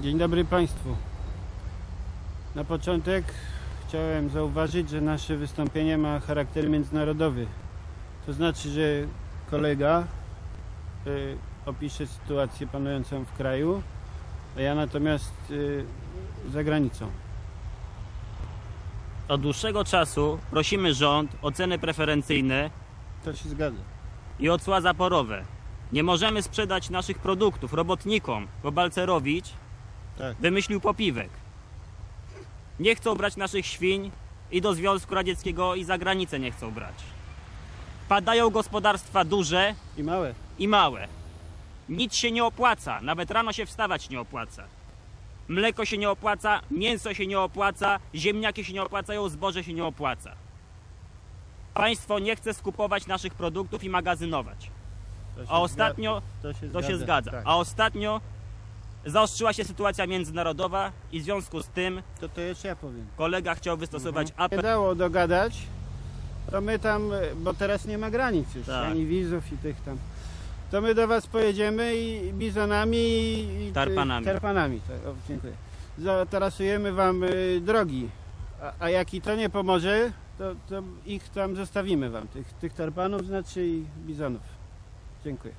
Dzień dobry Państwu. Na początek chciałem zauważyć, że nasze wystąpienie ma charakter międzynarodowy. To znaczy, że kolega y, opisze sytuację panującą w kraju, a ja natomiast y, za granicą. Od dłuższego czasu prosimy rząd o ceny preferencyjne To się zgadza. i o cła zaporowe. Nie możemy sprzedać naszych produktów robotnikom, bo Balcerowicz Tak. wymyślił popiwek. Nie chcą brać naszych świń i do Związku Radzieckiego i za granicę nie chcą brać. Padają gospodarstwa duże I małe. i małe. Nic się nie opłaca, nawet rano się wstawać nie opłaca. Mleko się nie opłaca, mięso się nie opłaca, ziemniaki się nie opłacają, zboże się nie opłaca. Państwo nie chce skupować naszych produktów i magazynować. To się A ostatnio zgadza. to się zgadza. Tak. A ostatnio zaostrzyła się sytuacja międzynarodowa i w związku z tym To, to jeszcze ja powiem. kolega chciał wystosować Mhm. apel. Nie dało dogadać, to my tam, bo teraz nie ma granic już, Tak. ani wizów i tych tam. To my do was pojedziemy i bizonami i, i Tarpanami. tarpanami. Tak, o, dziękuję. Zatarasujemy wam y, drogi. A, a jak i to nie pomoże, to, to ich tam zostawimy wam, tych, tych tarpanów znaczy i bizonów. Dziękuję.